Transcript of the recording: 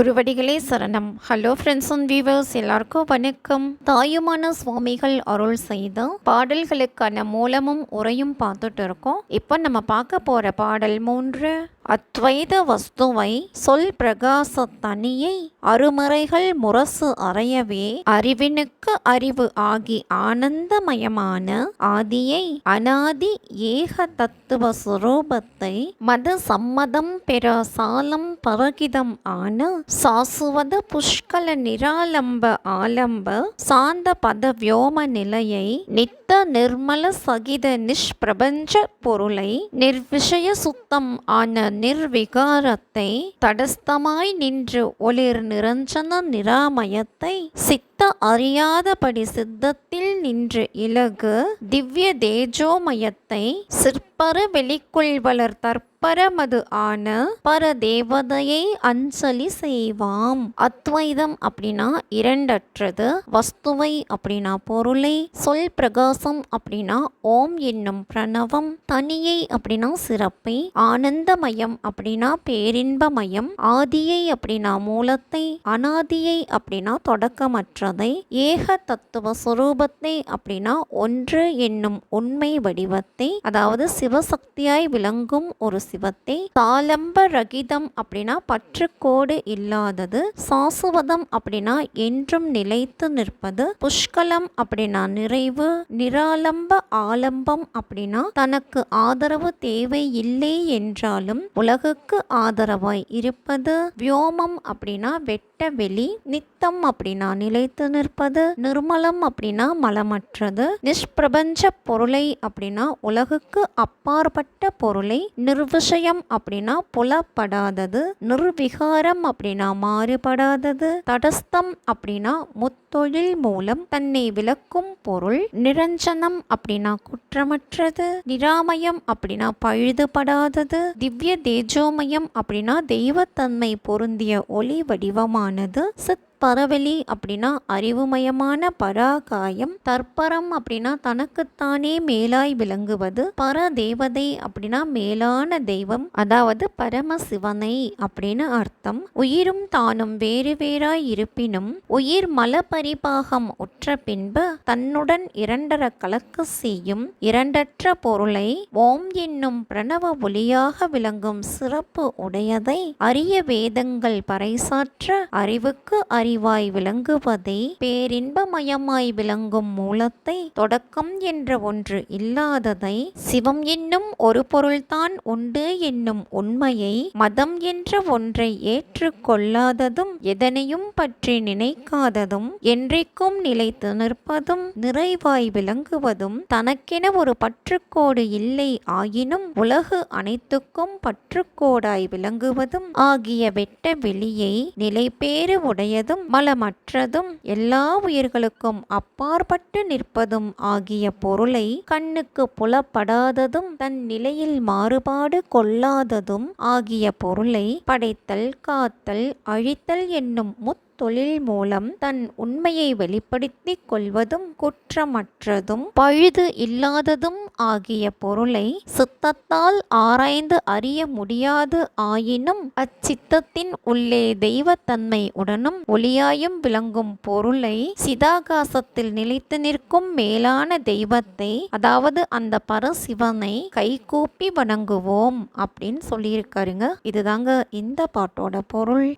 குருவடிகளே சரணம். Hello friends and viewers எல்லாருக்கும் வணக்கம். தாயுமான சுவாமிகள் அருள் செய்த பாடல்களுக்கான மூலமும் உரையும் பார்த்துட்டு இருக்கோம். இப்போ நம்ம பார்க்க போகிற பாடல் மூன்று. அத்வைத வஸ்துவை சொல் பிரகாச தனியை அருமறைகள் முரசு அறையவே அறிவினுக்கு அறிவு ஆகி ஆனந்தமயமான ஆதியை அனாதி ஏக தத்துவ சுரூபத்தை மத சம்மதம் பெற சாலம் பரகிதம் ஆன சாசுவத புஷ்கல நிராலம்ப ஆலம்ப சாந்த பத வியோம நிலையை நித்த நிர்மல சகித நிஷ்பிரபஞ்ச பொருளை நிர்விஷய சுத்தம் ஆன நிர்விகாரத்தை தடஸ்தமாய் நின்று ஒளிர் நிரஞ்சன நிராமயத்தை சித்த அறியாதபடி சித்தத்தில் நின்று இலகு திவ்ய தேஜோமயத்தை சிற்பர வெளிக்குள் வளர் தற்பரமது ஆன ஆன பரதேவதையை அஞ்சலி செய்வாம். அத்வைதம் அப்படின்னா இரண்டற்றது. வஸ்துவை அப்படின்னா பொருளை சொல் பிரகாசம் அப்படின்னா ஓம் என்னும் பிரணவம் தனியை அப்படின்னா சிறப்பை ஆனந்தமயம் அப்படின்னா பேரின்பமயம் ஆதியை அப்படின்னா மூலத்தை அனாதியை அப்படின்னா தொடக்கமற்ற தொடக்கமற்றதை ஏக தத்துவ சுரூபத்தை அப்படின்னா ஒன்று என்னும் உண்மை வடிவத்தை அதாவது சிவசக்தியாய் விளங்கும் ஒரு சிவத்தை தாளம்ப ரகிதம் அப்படின்னா பற்றுக்கோடு இல்லாதது சாசுவதம் அப்படின்னா என்றும் நிலைத்து நிற்பது புஷ்கலம் அப்படின்னா நிறைவு நிராலம்ப ஆலம்பம் அப்படின்னா தனக்கு ஆதரவு தேவை இல்லை என்றாலும் உலகுக்கு ஆதரவாய் இருப்பது வியோமம் அப்படின்னா வெட்ட வெளி நித்தம் அப்படின்னா நிலைத்து நிற்பது நிர்மலம் அப்படின்னா மலமற்றது. நிஷ்பிரபஞ்ச பொருளை அப்படின்னா உலகுக்கு அப்பாற்பட்ட பொருளை. நிர்விஷயம் அப்படின்னா புலப்படாதது. நிர்விகாரம் அப்படின்னா மாறுபடாதது. தடஸ்தம் அப்படின்னா முத்தொழில் மூலம் தன்னை விளக்கும் பொருள். நிரஞ்சனம் அப்படின்னா குற்றமற்றது. நிராமயம் அப்படின்னா பழுதுபடாதது. திவ்ய தேஜோமயம் அப்படின்னா தெய்வத்தன்மை பொருந்திய ஒளி வடிவமானது. சித் பரவெளி அப்படின்னா அறிவுமயமான பராகாயம். தற்பரம் அப்படின்னா தனக்குத்தானே மேலாய் விளங்குவது. பர தேவதை அப்படின்னா மேலான தெய்வம். அதாவது பரமசிவனை அப்படின்னு அர்த்தம். உயிரும் தானும் வேறு வேறாய் இருப்பினும் உயிர் மல பரிபாகம் உற்ற பின்பு தன்னுடன் இரண்டர கலக்க செய்யும். இரண்டற்ற பொருளை ஓம் என்னும் பிரணவ ஒளியாக விளங்கும் சிறப்பு உடையதை அரிய வேதங்கள் பறைசாற்ற அறிவுக்கு அறிவாய் விளங்குவதை பேரின்பமயமாய் விளங்கும் மூலத்தை தொடக்கம் என்ற ஒன்று இல்லாததை சிவம் என்னும் ஒரு பொருள்தான் உண்டு என்னும் உண்மையை மதம் என்ற ஒன்றை ஏற்றுக்கொள்ளாததும் எதனையும் பற்றி நினைக்காததும் என்றைக்கும் நிலைத்து நிற்பதும் நிறைவாய் விளங்குவதும் தனக்கென ஒரு பற்றுக்கோடு இல்லை ஆயினும் உலகு அனைத்துக்கும் பற்றுக்கோடாய் விளங்குவதும் ஆகிய வெட்ட வெளியை நிலைபேறு உடையதும் மலமற்றதும் எல்லா உயிர்களுக்கும் அப்பாற்பட்டு நிற்பதும் ஆகிய பொருளை கண்ணுக்கு புலப்படாததும் தன் நிலையில் மாறுபாடு கொள்ளாததும் ஆகிய பொருளை படைத்தல் காத்தல் அழித்தல் என்னும் முத் தொழில் மூலம் தன் உண்மையை வெளிப்படுத்தி கொள்வதும் குற்றமற்றதும் பழுது இல்லாததும் ஆகிய பொருளை சித்தத்தால் ஆராய்ந்து அறிய முடியாது ஆயினும் அச்சித்தத்தின் உள்ளே தெய்வத்தன்மை உடனும் ஒளியாயும் விளங்கும் பொருளை சிதாகாசத்தில் நிலைத்து நிற்கும் மேலான தெய்வத்தை அதாவது அந்த பரசிவனை கைகூப்பி வணங்குவோம் அப்படின்னு சொல்லியிருக்காருங்க. இதுதாங்க இந்த பாட்டோட பொருள்.